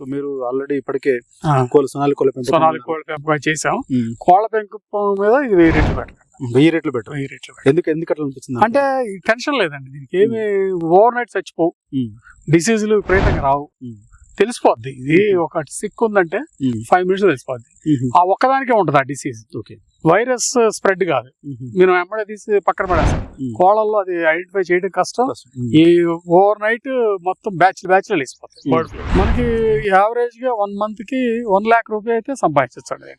So మీరు already ఇప్పటికే కోళ్ళ సొనాలి కోళ్ళ పెంపకం సొనాలి కోళ్ళ పెంపకం చేసాం. కోళ్ళ పెంపకం మీద ఇది వెయ్యి రెట్లు పెట్టాలి వెయ్యి రెట్లు బెటర్ వెయ్యి రెట్లు ఎందుకు ఎందుకు అట్లా అనిపించింది అంటే టెన్షన్ లేదండి దీనికి. ఏమి ఓవర్ నైట్ చచ్చిపోవు. డిసీజులు విపరీతంగా రావు. తెలిసిపోద్ది ఇది ఒక సిక్ ఉందంటే. ఫైవ్ మినిట్స్ తెలిసిపోద్ది. ఆ ఒక్కదానికే ఉంటది ఆ డిసీజ్ ఓకే వైరస్ స్ప్రెడ్ కాదు. మీరు వెంబడే తీసి పక్కన పడేస్తాం. కోళ్ళల్లో అది ఐడెంటిఫై చేయడం కష్టం. ఈ ఓవర్ నైట్ మొత్తం బ్యాచ్ బ్యాచ్ లేసిపోతాయి. బర్డ్ ఫ్లూ మనకి యావరేజ్గా వన్ మంత్కి వన్ లాక్ రూపీ అయితే సంపాదించండి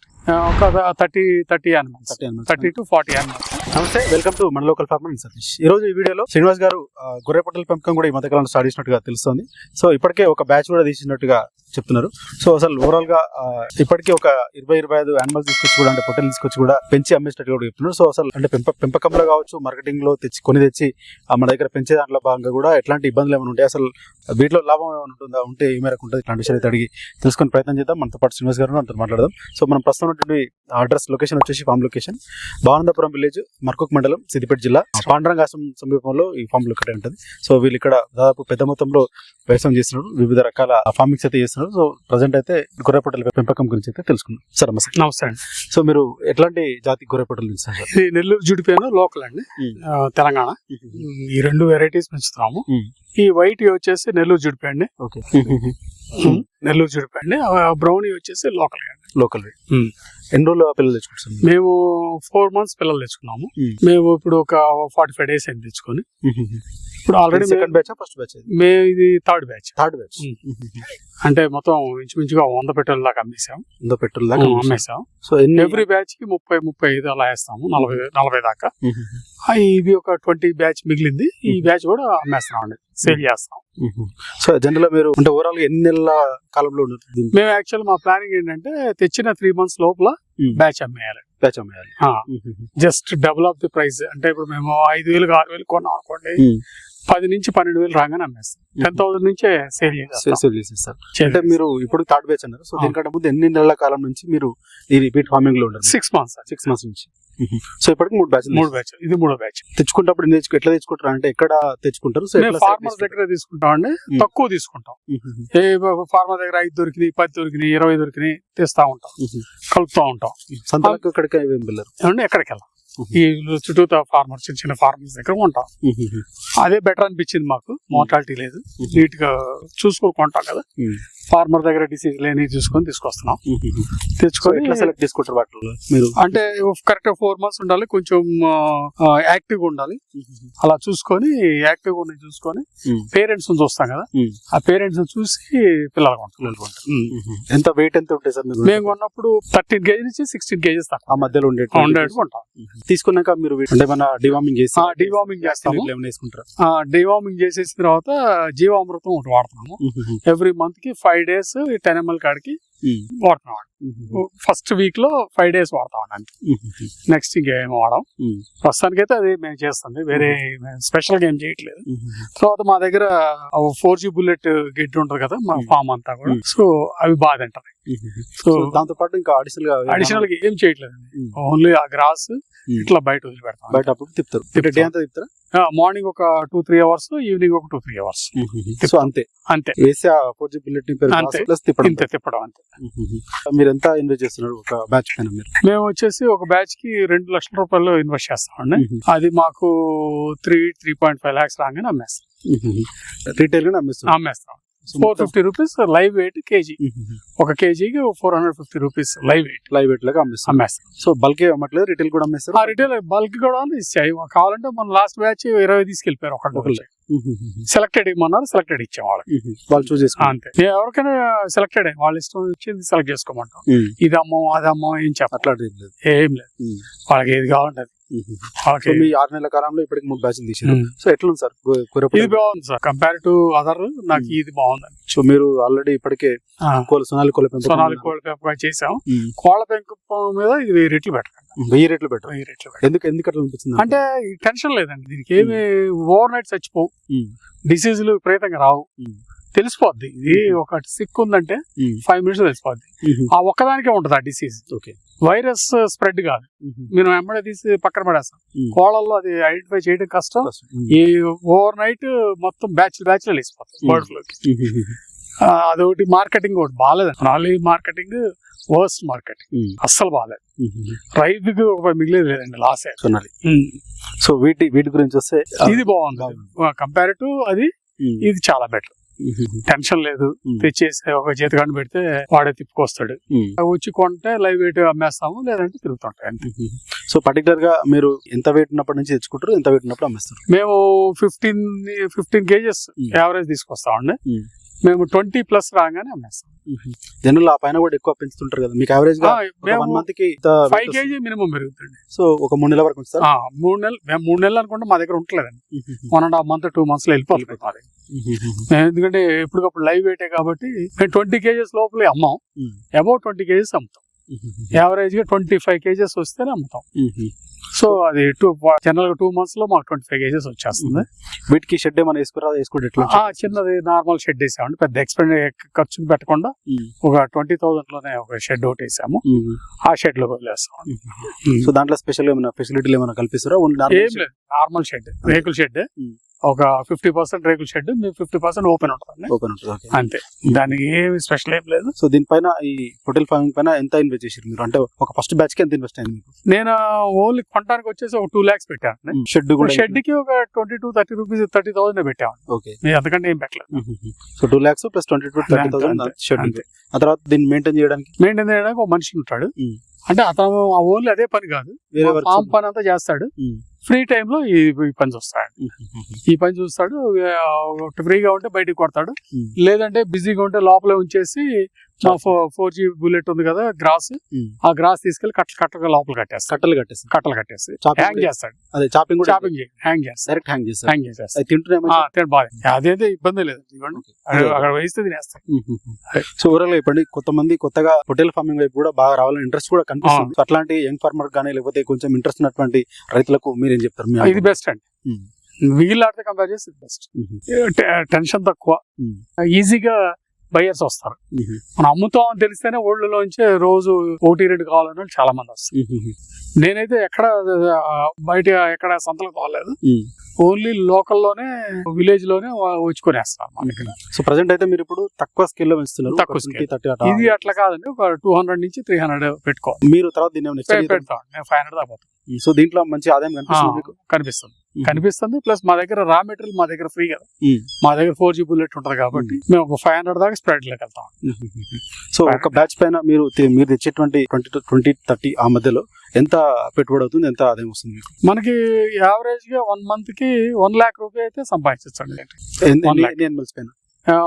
ఒక thirty thirty animals 30 animals. Thirty to forty animals నమస్తే వెల్కమ్ టు మన లోకల్ ఫార్మర్ సతీష్. ఈ రోజు ఈ వీడియోలో శ్రీనివాస్ గారు గొర్రె పొట్టల పెంపకం కూడా ఈ మధ్యకాలంలో స్టార్ట్ చేసినట్టుగా తెలుస్తుంది. సో ఇప్పటికే ఒక బ్యాచ్ కూడా తీసినట్టుగా చెప్తున్నారు. సో అసలు ఓవరాల్గా ఇప్పటికే ఒక ఇరవై ఇరవై ఐదు యానిమల్స్ తీసుకొచ్చి కూడా అంటే పొట్టలు తీసుకొచ్చి కూడా పెంచి అమ్మేసినట్టుగా కూడా చెప్తున్నారు. సో అసలు అంటే పెంప పెంపకంలో కావచ్చు మార్కెటింగ్లో తెచ్చి కొని తెచ్చి మన దగ్గర పెంచే దాంట్లో భాగంగా కూడా ఎట్లాంటి ఇబ్బందులు ఏమైనా ఉంటాయి అసలు వీటిలో లాభం ఏమైనా ఉంటుందా? ఉంటే ఏ మేరకు ఉంటుంది. ఇట్లాంటి విషయాలు అడిగి తెలుసుకుని ప్రయత్నం చేద్దాం. మనతో పాటు శ్రీనివాస్ గారు అంతా మాట్లాడదాం. సో మనం ప్రస్తుతం ఉన్నటువంటి అడ్రస్ లొకేషన్ వచ్చేసి farm location Bhavanandapuram village Markook మండలం సిద్దిపేట జిల్లా. పాండురంగ ఆశ్రమం సమీపంలో ఈ ఫామ్ లొకేట్ ఉంటుంది సో వీళ్ళు ఇక్కడ దాదాపు పెద్ద మొత్తంలో వ్యవసాయం చేస్తున్నారు. వివిధ రకాల ఫార్మింగ్స్ అయితే చేస్తున్నారు. సో ప్రజెంట్ అయితే గొర్రెపొట్టల పెంపకం గురించి అయితే తెలుసుకుందాం. సార్ నమస్తే. నమస్తే అండి. సో మీరు ఎట్లాంటి జాతి గొర్రెపొట్టలు పెంచుతారు సార్? ఇది నెల్లూరు జుడిపోయిన లోకల్ అండి. తెలంగాణ. ఈ రెండు వెరైటీస్ పెంచుతున్నాము. Hmm. ఈ వైట్ వచ్చేసి నెల్లూరు జుడిపి అండి ఓకే. నెల్లూరు జుడిపి అండి బ్రౌన్ వచ్చేసి లోకల్ అండి. లోకల్. ఎన్ని రోజుల పిల్లలు మీరు? మేము ఫోర్ మంత్స్ పిల్లలు తెచ్చుకున్నాము. మేము ఇప్పుడు ఒక ఫార్టీ ఫైవ్ డేస్ అయింది తెచ్చుకొని ఇప్పుడు already second batch first batch మేము ఇది థర్డ్ బ్యాచ్ థర్డ్ బ్యాచ్ అంటే మొత్తం ఇంచుమించుగా వంద పెట్టెల దాకా అమ్మేసాం ఉందో పెట్రోల్ దాకా అమ్మేసాం సో ఎవ్రీ బ్యాచ్కి ముప్పై ముప్పై ఐదు అలా వేస్తాము. నలభై నలభై దాకా. ఆ, ఇది ఒక ట్వంటీ బ్యాచ్ మిగిలింది. ఈ బ్యాచ్ కూడా అమ్మేస్తున్నాం అండి. సేల్ చేస్తాం. సో జనరల్ మీరు అంటే ఓవరాల్గా ఎన్ని నెలల కాలంలో మేము యాక్చువల్ మా ప్లానింగ్ ఏంటంటే తెచ్చిన త్రీ మంత్స్ లోపల. బ్యాచ్ అమ్మేయాలి. బ్యాచ్ అమ్మేయాలి. Just double of the price అంటే ఇప్పుడు మేము ఐదు వేలు ఆరు వేలు కొన్నాం అనుకోండి. పది నుంచి పన్నెండు వేలు రాగానే అమ్మేస్తాం. టెన్ థౌసండ్ నుంచే సేల్ చేస్తాం సేల్ చేసేస్తారు. అంటే మీరు ఇప్పుడు థర్డ్ బ్యాచ్ అన్నారు. సో. దీనికంటే ముందు ఎన్ని నెలల కాలం నుంచి మీరు ఈ రిపీట్ ఫార్మింగ్లో ఉండరు సిక్స్ మంత్స్ సిక్స్ మంత్స్ నుంచి. సో ఇప్పటికి మూడు బ్యాచ్ మూడు బ్యాచ్ ఇది మూడో బ్యాచ్. తెచ్చుకుంటప్పుడు తెచ్చుకో ఎట్లా తెచ్చుకుంటారు? అంటే ఎక్కడ తెచ్చుకుంటారు? సో మేము ఫార్మర్ దగ్గర తీసుకుంటాం అండి. తక్కువ తీసుకుంటాం. ఏ ఫార్మర్ దగ్గర ఐదు దొరికినాయి పది దొరికినాయి ఇరవై దొరికినాయి తెస్తా ఉంటాం. కలుపుతా ఉంటాం. సంతలకు ఇక్కడికి ఏం వెళ్ళరు? ఎక్కడికి వెళ్ళాం? ఈ చుట్టూతా ఫార్మర్ చిన్న చిన్న ఫార్మర్స్ దగ్గర ఉంటాం అదే బెటర్ అనిపించింది మాకు. మోర్టాలిటీ లేదు. నీట్గా చూసుకొని కొంటాం కదా. ఫార్మర్ దగ్గర డిసీజ్ లేని చూసుకొని తీసుకొస్తున్నాం. తెచ్చుకొని ఎట్లా సెలెక్ట్ చేసుకుంటారు వాటిలో? మీరు? అంటే కరెక్ట్ ఫోర్ మంత్స్ ఉండాలి కొంచెం యాక్టివ్గా ఉండాలి. అలా చూసుకొని యాక్టివ్గా ఉన్నాయి చూసుకొని. పేరెంట్స్ చూస్తాం కదా. ఆ పేరెంట్స్ చూసి పిల్లలు కొంటాం. కొంటారు. ఎంత వెయిట్ ఎంత ఉంటాయి సార్ మేము కొన్నప్పుడు థర్టీన్ కేజీ నుంచి సిక్స్టీన్ కేజీస్ ఆ మధ్యలో ఉండే హండ్రెడ్ కొంటాం. తీసుకున్నాక మీరు అంటే మన డివార్మింగ్ చేసి deworming చేస్తాము. వేసుకుంటారు? డివార్మింగ్ చేసేసిన తర్వాత జీవామృతం ఒకటి వాడుతున్నాము. ఎవ్రీ మంత్కి ఫైవ్ డేస్ టెన్ ఎంఎల్ కాడికి వాడుతున్నాం ఫస్ట్ వీక్లో ఫైవ్ డేస్ వాడతాం అండి నెక్స్ట్ ఇంకేం వాడాం. ప్రస్తుతానికైతే అది మేము చేస్తుంది వేరే స్పెషల్గా ఏం చేయట్లేదు. తర్వాత మా దగ్గర ఫోర్ జీ బుల్లెట్ గిడ్ ఉంటుంది కదా మా. ఫామ్ అంతా కూడా. సో అవి బాగా తింటాయి సో దాంతో పాటు ఇంకా అడిషనల్గా అడిషనల్గా ఏం చేయట్లేదు. ఓన్లీ ఆ గ్రాస్. ఇట్లా బయట వదిలిపెడతాం బయట అప్పుడు తిప్పుతారు. తిప్పుతాం. డే అంతా తిప్పుతారా? మార్నింగ్ ఒక టూ త్రీ అవర్స్ ఈవినింగ్ ఒక టూ త్రీ అవర్స్ సో అంతే. అంతే. వేసి ఆ ఫోర్ జీ బుల్లెట్ అంతే. ప్లస్ తిప్పడం. ఇంత తిప్పడం అంతే. మీరు ఎంత ఇన్వెస్ట్ చేస్తున్నారు ఒక బ్యాచ్ పైన మీరు? మేము వచ్చేసి ఒక బ్యాచ్కి రెండు లక్షల రూపాయలు ఇన్వెస్ట్ చేస్తామండి. అది మాకు three three point five lakhs రాగానే అమ్మేస్తాం. రీటైల్గా అమ్మిస్తున్నారు అమ్మేస్తాం. Four fifty rupees live weight KG ఒక కేజీకి four hundred fifty rupees live weight live weight లాగా అమ్మిస్తున్నారు అమ్మేస్తాం. సో బల్క్ అమ్మట్లేదు రీటైల్ కూడా అమ్మేస్తారు? ఆ రిటైల్ బల్క్ కూడా ఇచ్చాయి కావాలంటే మన లాస్ట్ బ్యాచ్ ఇరవై తీసుకెళ్ళిపోయారు ఒకటి. సెలెక్టెడ్ ఇమ్మన్నారు సెలెక్టెడ్ ఇచ్చాం వాళ్ళకి వాళ్ళు చూస్ చేసుకోండి అంతే. ఎవరికైనా సెలెక్టెడ్ వాళ్ళ ఇష్టం వచ్చింది సెలెక్ట్ చేసుకోమంటాం. ఇది అమ్మం అది అమ్మం ఏం చెప్పాలి అట్లాంటిది ఏం లేదు. వాళ్ళకి ఏది కావాలంటే. సో మీ ఆరు నెలల కాలంలో ఇప్పటికి మూడు బ్యాచ్లు తీసారు. సో ఎట్లుంది సార్? ఇది బాగుంది సార్. కంపేర్ టు అదర్ నాకు. ఇది బాగుంది. సో మీరు ఆల్రెడీ ఇప్పటికే కోళ్ళ సొనాలి కోళ్ళ పెంపకం సొనాలి కోళ్ళ పెంపకం చేసాం. కోళ్ళ పెంపకం మీద ఇది వెయ్యి రెట్లు పెట్టండి వెయ్యి రెట్లు బెటర్ వెయ్యి రెట్లు ఎందుకు ఎందుకు అట్లా అనిపించింది అంటే టెన్షన్ లేదండి. దీనికి ఏమి ఓవర్ నైట్ చచ్చిపోవు. డిసీజులు విపరీతంగా రావు. తెలిసిపోద్ది. ఇది ఒక సిక్ ఉందంటే. ఫైవ్ మినిట్స్ తెలిసిపోద్ది. ఆ ఒక్కదానికే ఉంటది ఆ డిసీజ్ ఓకే. వైరస్ స్ప్రెడ్ కాదు. మీరు వెంబడే తీసి పక్కన పడేస్తాం. కోళ్ళల్లో అది ఐడెంటిఫై చేయడం కష్టం. ఈ ఓవర్ నైట్ మొత్తం బ్యాచ్ బ్యాచ్ Hmm. బర్డ్ ఫ్లూకి. అదొకటి మార్కెటింగ్ ఒకటి బాగాలేదు. నాలి మార్కెటింగ్ వర్స్ట్ మార్కెటింగ్. అస్సలు బాగాలేదు. రైతుకి ఒక మిగిలేదు లేదండి లాస్ సో వీటి వీటి గురించి వస్తే ఇది బాగుంది. కంపేర్ టు అది ఇది చాలా బెటర్ టెన్షన్ లేదు. తెచ్చేసి ఒక చేతికాండ పెడితే వాడే తిప్పుకొస్తాడు. వచ్చి కొంటే లైవ్ వెయిట్ అమ్మేస్తాము లేదంటే తిరుగుతుంటాయి అంతే. సో పర్టికులర్గా మీరు ఎంత వెయిట్ ఉన్నప్పటి నుంచి తెచ్చుకుంటారు ఎంత వెయిట్ ఉన్నప్పుడు అమ్మేస్తారు? మేము ఫిఫ్టీన్ ఫిఫ్టీన్ కేజెస్. యావరేజ్ తీసుకొస్తామండి. మేము. ట్వంటీ ప్లస్ రాగానే అమ్మేస్తాం. జనరల్ ఆ పైన కూడా ఎక్కువ పెంచుతుంటారు కదా మీకు యావరేజ్గా వన్ మంత్కి ఫైవ్ కేజీ మినిమం పెరుగుతుంది సో ఒక మూడు నెలల వరకు మూడు నెలలు మేము మూడు నెలలు అనుకుంటే మా దగ్గర ఉంటలేదండి. One and half month two మంత్స్లో వెళ్ళిపోతుంది ఎందుకంటే ఎప్పటికప్పుడు లైవ్ వెయిటే కాబట్టి మేము ట్వంటీ కేజెస్ లోపలే అమ్మాం. అబౌట్ ట్వంటీ కేజెస్ అమ్ముతాం. యావరేజ్గా ట్వంటీ ఫైవ్ కేజెస్ వస్తేనే అమ్ముతాం. సో అది టూ జనరల్గా టూ మంత్స్లో మాకు ట్వంటీ ఫైవ్ కేజెస్ వచ్చేస్తుంది. వీటికి షెడ్ ఏమైనా వేసుకురా వేసుకుంటే ఎట్లా? చిన్నది నార్మల్ షెడ్ వేసామండి. పెద్ద ఎక్స్పెండ్ ఖర్చు పెట్టకుండా ఒక ట్వంటీ థౌసండ్లోనే ఒక షెడ్ ఒకటి వేసాము. ఆ షెడ్లో వదిలేస్తాం సో దాంట్లో స్పెషల్ ఏమైనా ఫెసిలిటీలు ఏమైనా కల్పిస్తారా? ఓన్లీ ఏం లేదు. Normal shed. రేకుల షెడ్. ఒక ఫిఫ్టీ పర్సెంట్ రేకుల షెడ్ మీకు ఫిఫ్టీ పర్సెంట్ ఓపెన్ ఉంటుంది ఓపెన్ ఉంటుంది అంతే. దానికి ఏమి స్పెషల్ ఏం లేదు. సో దీనిపైన ఈ హోటల్ ఫార్మింగ్ పైన ఎంత ఇన్వెస్ట్ చేసారు మీరు? అంటే ఒక ఫస్ట్ బ్యాచ్కి ఎంత ఇన్వెస్ట్ అయింది నేను ఓన్లీ కొనడానికి వచ్చేసి ఒక టూ లాక్స్ పెట్టాను షెడ్ కూడా షెడ్కి ఒక twenty two thirty rupees thirty thousand పెట్టాము ఓకే. అంతకంటే ఏం పెట్టలేదు. So two lakhs plus twenty two thirty thousand shed అంతే. ఆ తర్వాత దీన్ని మెయింటైన్ చేయడానికి? మెయింటైన్ చేయడానికి ఒక మనిషి ఉంటాడు. అంటే అతను ఆ ఓన్లీ అదే పని కాదు. వేరే ఫామ్ పని అంతా చేస్తాడు. ఫ్రీ టైంలో ఈ ఈ పని చూస్తాడు ఈ పని చూస్తాడు ఫ్రీగా ఉంటే బయటికి కొడతాడు. లేదంటే బిజీగా ఉంటే లోపలే ఉంచేసి ఫోర్ జీ బుల్లెట్ ఉంది కదా గ్రాస్. ఆ గ్రాస్ తీసుకెళ్ళి కట్ట కట్టగా లోపల కట్టేస్తాడు కట్టలు కట్టేసి కట్టలు కట్టేసి. హ్యాంగ్ చేస్తాడు. అదే చాపింగ్ కూడా షాపింగ్ హ్యాంగ్ చేస్తాడు. డైరెక్ట్ హ్యాంగ్ చేస్తారు హ్యాంగ్ చేసేస్తాడు అది తింటూనే ఆ, తిన బాగా. అదేంటే ఇబ్బంది లేదు. అక్కడ వేస్తే తినేస్తాడు. సో ఓవరాల్ చెప్పండి కొంతమంది కొత్తగా హోటల్ ఫార్మింగ్ వైపు కూడా బాగా రావాలని ఇంట్రెస్ట్ కూడా కనిపిస్తుంది. అట్లాంటి యంగ్ ఫార్మర్ కానీ లేకపోతే కొంచెం ఇంట్రెస్ట్ ఉన్నటువంటి రైతులకు మీరేం చెప్తారు? ఇది బెస్ట్ అండి. మిగిలిన ఆడితే కంపేర్ చేసి బెస్ట్ టెన్షన్ తక్కువ. ఈజీగా బయర్స్ వస్తారు. మనం అమ్ముతాం అని తెలిస్తేనే ఊళ్ళలోంచే రోజు ఒకటి రెండు కావాలని వాళ్ళు చాలా మంది వస్తారు నేనైతే ఎక్కడ బయట ఎక్కడ సంతలకు పోలేదు ఓన్లీ లోకల్లోనే విలేజ్లోనే వా- వచ్చి కొనేస్తాను మన దగ్గర సో ప్రజెంట్ అయితే మీరు ఇప్పుడు తక్కువ స్కేల్లో పెంచుతున్నారు. తక్కువ ఒక scale. 20, 30 అట్లా. ఇది అట్లా కాదండి. ఒక టూ హండ్రెడ్ నుంచి త్రీ హండ్రెడ్ పెట్టుకోవాలి. మీరు తర్వాత దీన్ని ఏమైనా extend పెడతాం నేను ఫైవ్ హండ్రెడ్ దాకా. సో దీంట్లో మంచి ఆదాయం కనిపిస్తుంది కనిపిస్తుంది. కనిపిస్తుంది. ప్లస్ మా దగ్గర రా మెటీరియల్ మా దగ్గర ఫ్రీ కదా. మా దగ్గర ఫోర్ జీ బుల్లెట్ ఉంటది కాబట్టి మేము. ఒక ఫైవ్ హండ్రెడ్ దాకా స్ప్రెడ్లోకి వెళ్తాం. సో ఒక బ్యాచ్ పైన మీరు మీరు తెచ్చేటువంటి ట్వంటీ టు ట్వంటీ థర్టీ ఆ మధ్యలో ఎంత పెట్టుబడి అవుతుంది? ఎంత ఆదాయం వస్తుంది మనకి యావరేజ్గా వన్ మంత్కి వన్ లాక్ రూపీ అయితే సంపాదించండి animals పైన?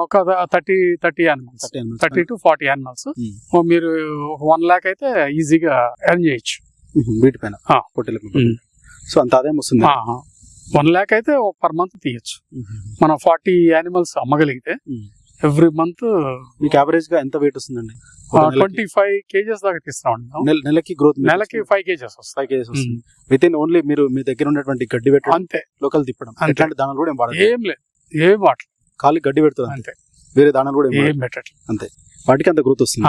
ఒక thirty thirty animals thirty? To forty animals. మీరు వన్ లాక్ అయితే ఈజీగా ఎర్న్ చేయొచ్చు. వీటిపైన. సో అంత ఆదాయం వస్తుంది? వన్ లాక్ అయితే పర్ మంత్ తీయచ్చు. మనం ఫార్టీ యానిమల్స్ అమ్మగలిగితే. ఎవ్రీ మంత్ మీకు యావరేజ్గా ఎంత వెయిట్ వస్తుందండి? ట్వంటీ ఫైవ్ కేజెస్ దాకా తీస్తామండి నెలకి గ్రోత్ నెలకి ఫైవ్ కేజెస్ వస్తాయి. ఫైవ్ కేజెస్ వస్తుంది. విత్ ఇన్ ఓన్లీ మీరు మీ దగ్గర ఉన్నటువంటి గడ్డి పెట్టడం అంతే. లోకల్ తిప్పడం అంతే. ఎట్లాంటి దానాలు కూడా ఏం వాడదు ఏం లేదు. ఏం వాటర్ ఖాళీ గడ్డి పెడుతుంది అంతే. అంతే. వేరే దానాలు కూడా ఏం పెట్టట్లేదు. వాటికి అంత గ్రోత్ వస్తుంది.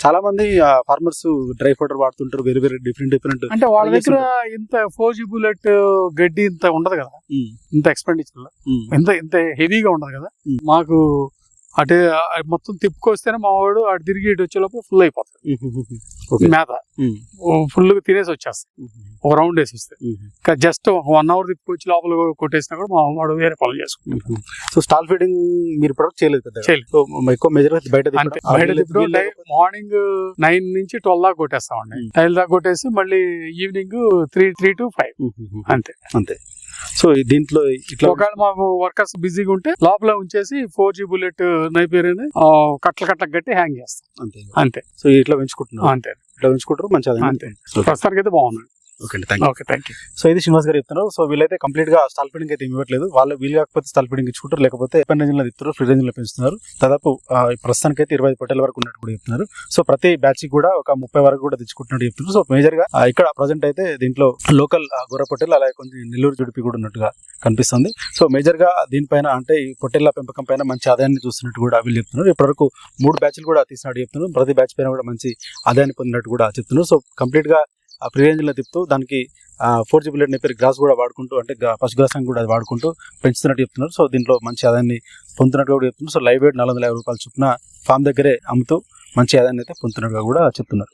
చాలా మంది ఫార్మర్స్ డ్రై ఫోటర్ వాడుతుంటారు వేరే వేరే డిఫరెంట్ డిఫరెంట్ అంటే వాళ్ళ దగ్గర ఇంత ఫోర్ జీ బుల్లెట్ గడ్డి ఇంత ఉండదు కదా? ఇంత ఎక్స్పెండిచర్ ఇంత ఇంత హెవీగా ఉండదు కదా. మాకు అటే మొత్తం తిప్పుకొస్తేనే మా వాడు అటు తిరిగి ఇటు వచ్చేలోపు ఫుల్ అయిపోతుంది మేత. ఫుల్గా తినేసి వచ్చేస్తాయి ఒక రౌండ్ వేసి వస్తాయి జస్ట్ ఒక వన్ అవర్ తిప్పుకొచ్చి లోపల కొట్టేసినా కూడా మా వాడు వేరే పనులు చేసుకుంటాం సో స్టాల్ ఫీడింగ్ మీరు ప్రొడక్ట్ చేయలేదు ఎక్కువ మెజర్ బయట బయట మార్నింగ్ నైన్ నుంచి ట్వెల్వ్ దాకా కొట్టేస్తామండి. నైన్ దాకా కొట్టేసి మళ్ళీ evening three three to five అంతే. అంతే. సో దీంట్లో ఇట్లా ఒకవేళ మాకు వర్కర్స్ బిజీగా ఉంటే లోపల ఉంచేసి ఫోర్ జీ బుల్లెట్ నైపేరియని కట్ల కట్ల కట్టి హ్యాంగ్ చేస్తాం. అంతే. అంతే. సో ఇట్లా పెంచుకుంటున్నారు అంతే. ఇట్లా పెంచుకుంటారు మంచి ఆదాయం అంతే. ప్రస్తుతానికి అయితే బాగుంది okay thank you okay thank you so ఇది శ్రీనివాస్ గారు చెప్తున్నారు. సో వీళ్ళైతే కంప్లీట్గా స్టాల్ ఫీడింగ్ అయితే ఇవ్వట్లేదు. వాళ్ళు వీలు కాకపోతే స్టాల్ ఫీడింగ్ ఇచ్చుకుంటారు లేకపోతే ఓపెన్ రేంజ్లో తిప్పుతారు ఫ్రీ రేంజ్లో పెంచుతున్నారు. దాదాపు ప్రస్తుతానికి అయితే ఇరవై పొట్టల వరకు ఉన్నట్టు కూడా చెప్తున్నారు. సో ప్రతి బ్యాచ్ కూడా ఒక ముప్పై వరకు కూడా తెచ్చుకుంటున్నట్టు చెప్తున్నారు. సో మేజర్గా ఇక్కడ ప్రజెంట్ అయితే దీంట్లో లోకల్ గొర్రె పొట్టెలు అలాగే కొంచెం నెల్లూరు జుడిపి కూడా ఉన్నట్టుగా కనిపిస్తుంది. సో మేజర్గా దీనిపైన అంటే ఈ పొట్టెల పెంపకం పైన మంచి ఆదాయాన్ని చూస్తున్నట్టు కూడా వీళ్ళు చెప్తున్నారు. ఇప్పటివరకు మూడు బ్యాచ్లు కూడా తీసినట్టు చెప్తున్నారు. ప్రతి బ్యాచ్ పైన కూడా మంచి ఆదాయాన్ని పొందినట్టు కూడా చెప్తున్నారు. సో కంప్లీట్గా ఫ్రీ రేంజ్లో తిప్పుతూ దానికి four GB led Napier grass కూడా వాడుకుంటూ అంటే పశు గ్రాసం కూడా అది వాడుకుంటూ పెంచుతున్నట్టు చెప్తున్నారు. సో దీంట్లో మంచి ఆదాయాన్ని పొందుతున్నట్టుగా కూడా చెప్తున్నారు. సో లైవ్ వెయిట్ నాలుగు వందల యాభై రూపాయలు చొప్పున ఫామ్ దగ్గరే అమ్ముతూ మంచి ఆదాయాన్ని అయితే పొందుతున్నట్టుగా కూడా చెప్తున్నారు.